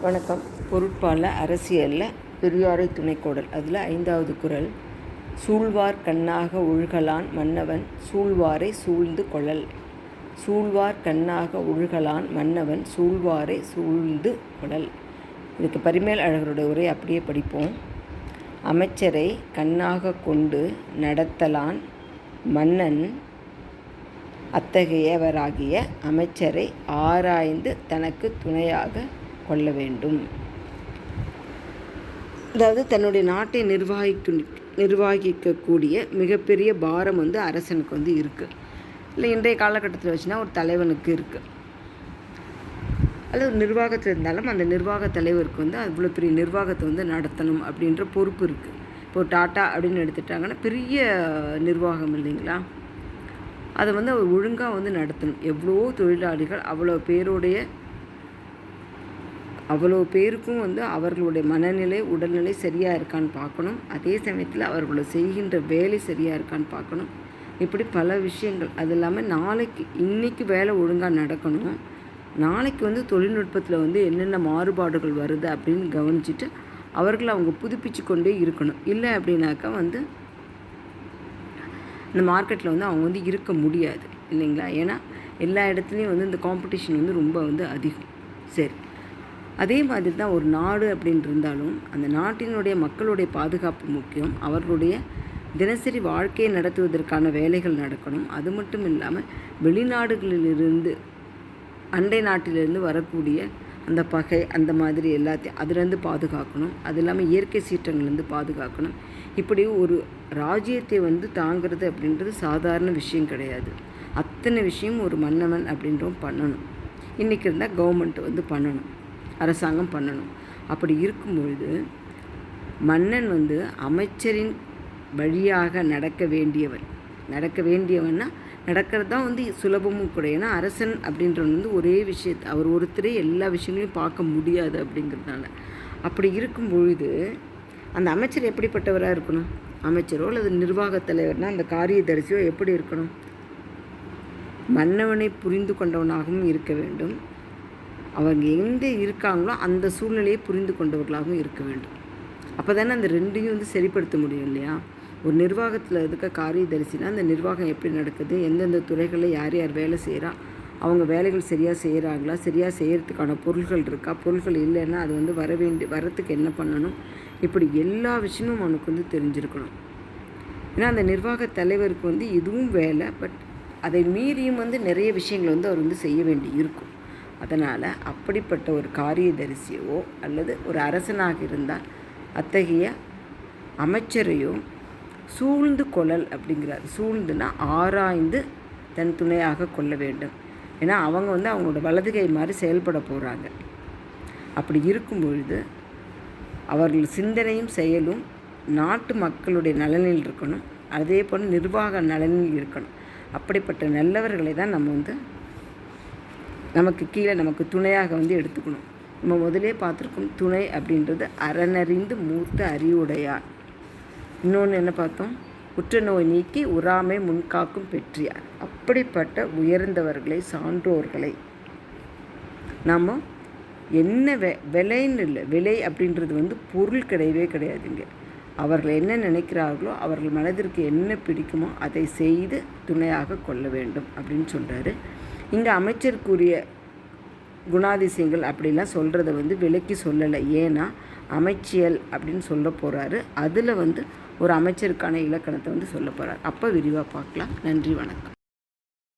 வணக்கம். பொருட்பால அரசியலில் பெரியாரை துணைக்கோடல். அதில் ஐந்தாவது குரல். சூழ்வார் கண்ணாக ஒழுகலான் மன்னவன் சூழ்வாரை சூழ்ந்து கொள்ளல் சூழ்வார் கண்ணாக ஒழுகலான் மன்னவன் சூழ்வாரை சூழ்ந்து கொள்ளல் இதுக்கு பரிமேல் அழகருடைய உரை அப்படியே படிப்போம். அமைச்சரை கண்ணாக கொண்டு நடத்தலான் மன்னன் அத்தகையவராகிய அமைச்சரை ஆராய்ந்து தனக்கு துணையாக கொள்ள வேண்டும். அதாவது தன்னுடைய நாட்டை நிர்வாகிக்கும் நிர்வகிக்கக்கூடிய மிகப்பெரிய பாரம் வந்து அரசனுக்கு வந்து இருக்குது இல்லை இன்றைய காலகட்டத்தில் வச்சுன்னா ஒரு தலைவனுக்கு இருக்குது அது ஒரு நிர்வாகத்தில் இருந்தாலும் அந்த நிர்வாக தலைவருக்கு வந்து அவ்வளோ பெரிய நிர்வாகத்தை வந்து நடத்தணும் அப்படின்ற பொறுப்பு இருக்குது இப்போ டாட்டா அப்படின்னு எடுத்துட்டாங்கன்னா பெரிய நிர்வாகம் இல்லைங்களா? அதை வந்து அவர் ஒழுங்காக வந்து நடத்தணும். எவ்வளோ தொழிலாளிகள் அவ்வளோ பேருடைய அவ்வளோ பேருக்கும் வந்து அவர்களுடைய மனநிலை உடல்நிலை சரியாக இருக்கான்னு பார்க்கணும். அதே சமயத்தில் அவர்களை செய்கின்ற வேலை சரியாக இருக்கான்னு பார்க்கணும். இப்படி பல விஷயங்கள். அது இல்லாமல் நாளைக்கு இன்றைக்கி வேலை ஒழுங்காக நடக்கணும். நாளைக்கு வந்து தொழில்நுட்பத்தில் வந்து என்னென்ன மாறுபாடுகள் வருது அப்படின்னு கவனிச்சுட்டு அவர்களை அவங்க புதுப்பிச்சு கொண்டே இருக்கணும். இல்லை அப்படின்னாக்கா வந்து இந்த மார்க்கெட்டில் வந்து அவங்க வந்து இருக்க முடியாது. இல்லைங்களா? ஏன்னா எல்லா இடத்துலையும் வந்து இந்த காம்படிஷன் வந்து ரொம்ப வந்து அதிகம். சரி. அதே மாதிரி தான் ஒரு நாடு அப்படின்னு இருந்தாலும் அந்த நாட்டினுடைய மக்களுடைய பாதுகாப்பு முக்கியம். அவர்களுடைய தினசரி வாழ்க்கையை நடத்துவதற்கான வேலைகள் நடக்கணும். அது மட்டும் இல்லாமல் வெளிநாடுகளிலிருந்து அண்டை நாட்டிலிருந்து வரக்கூடிய அந்த பகை அந்த மாதிரி எல்லாத்தையும் அதுலேருந்து பாதுகாக்கணும். அது இல்லாமல் இயற்கை சீற்றங்கள்லேருந்து பாதுகாக்கணும். இப்படி ஒரு ராஜ்யத்தை வந்து தாங்கிறது அப்படின்றது சாதாரண விஷயம் கிடையாது. அத்தனை விஷயம் ஒரு மன்னவன் அப்படின்றவும் பண்ணணும். இன்றைக்கி இருந்தால் கவர்மெண்ட் வந்து பண்ணணும். அரசாங்கம் பண்ணணும். அப்படி இருக்கும் பொழுது மன்னன் வந்து அமைச்சரின் வழியாக நடக்க வேண்டியவன். நடக்க வேண்டியவன்னா நடக்கிறது தான் வந்து சுலபமும் கூட. ஏன்னா அரசன் அப்படின்றவன் வந்து ஒரே விஷயத்தை அவர் ஒருத்தரே எல்லா விஷயங்களையும் பார்க்க முடியாது அப்படிங்கிறதுனால. அப்படி இருக்கும் பொழுது அந்த அமைச்சர் எப்படிப்பட்டவராக இருக்கணும்? அமைச்சரோ அல்லது நிர்வாகத் தலைவர்னால் அந்த காரியதரிசியோ எப்படி இருக்கணும்? மன்னவனை புரிந்து கொண்டவனாகவும் இருக்க வேண்டும். அவங்க எங்கே இருக்காங்களோ அந்த சூழ்நிலையை புரிந்து கொண்டவர்களாகவும் இருக்க வேண்டும். அப்போ தானே அந்த ரெண்டையும் வந்து சரிப்படுத்த முடியும் இல்லையா? ஒரு நிர்வாகத்தில் இருக்க காரியதரிசினா அந்த நிர்வாகம் எப்படி நடக்குது? எந்தெந்த துறைகளில் யார் யார் வேலை செய்கிறா அவங்க வேலைகள் சரியாக செய்கிறாங்களா சரியாக செய்கிறதுக்கான பொருள்கள் இருக்கா? பொருள்கள் இல்லைன்னா அது வந்து வர வேண்டி வரத்துக்கு என்ன பண்ணணும்? இப்படி எல்லா விஷயமும் அவனுக்கு வந்து தெரிஞ்சிருக்கணும். ஏன்னா அந்த நிர்வாக தலைவருக்கு வந்து இதுவும் வேலை பட் அதை மீறியும் வந்து நிறைய விஷயங்கள் வந்து அவர் வந்து செய்ய வேண்டி இருக்கும். அதனால் அப்படிப்பட்ட ஒரு காரியதரிசியோ அல்லது ஒரு அரசனாக இருந்தால் அத்தகைய அமைச்சரையோ சூழ்ந்து கொள்ளல் அப்படிங்கிறார். சூழ்ந்துனா ஆராய்ந்து தன் துணையாக கொள்ள வேண்டும். ஏன்னா அவங்க வந்து அவங்களோட வலதுகை மாதிரி செயல்பட போகிறாங்க அப்படி இருக்கும் பொழுது அவர்கள் சிந்தனையும் செயலும் நாட்டு மக்களுடைய நலனில் இருக்கணும். அதே போல் நிர்வாக நலனில் இருக்கணும். அப்படிப்பட்ட நல்லவர்களை தான் நம்ம வந்து நமக்கு கீழே நமக்கு துணையாக வந்து எடுத்துக்கணும். நம்ம முதலே பார்த்துருக்கோம் துணை அப்படின்றது அறநறிந்து மூத்த அறிவுடையார் இன்னொன்று என்ன பார்த்தோம்? உற்ற நோய் நீக்கி உறாமை முன்காக்கும் பெற்றியார். அப்படிப்பட்ட உயர்ந்தவர்களை சான்றோர்களை நாம் என்ன வெ விலைன்னு இல்லை விலை அப்படின்றது வந்து பொருள் கிடையவே கிடையாதுங்க அவர்கள் என்ன நினைக்கிறார்களோ அவர்கள் மனதிற்கு என்ன பிடிக்குமோ அதை செய்து துணையாக கொள்ள வேண்டும் அப்படின்னு சொல்கிறாரு இங்கே அமைச்சருக்குரிய குணாதிசயங்கள் அப்படிலாம் சொல்கிறத வந்து விலக்கி சொல்லலை. ஏன்னா அமைச்சியல் அப்படின்னு சொல்ல போகிறாரு அதில் வந்து ஒரு அமைச்சருக்கான இலக்கணத்தை வந்து சொல்ல போகிறார் அப்போ விரிவாக பார்க்கலாம். நன்றி வணக்கம்.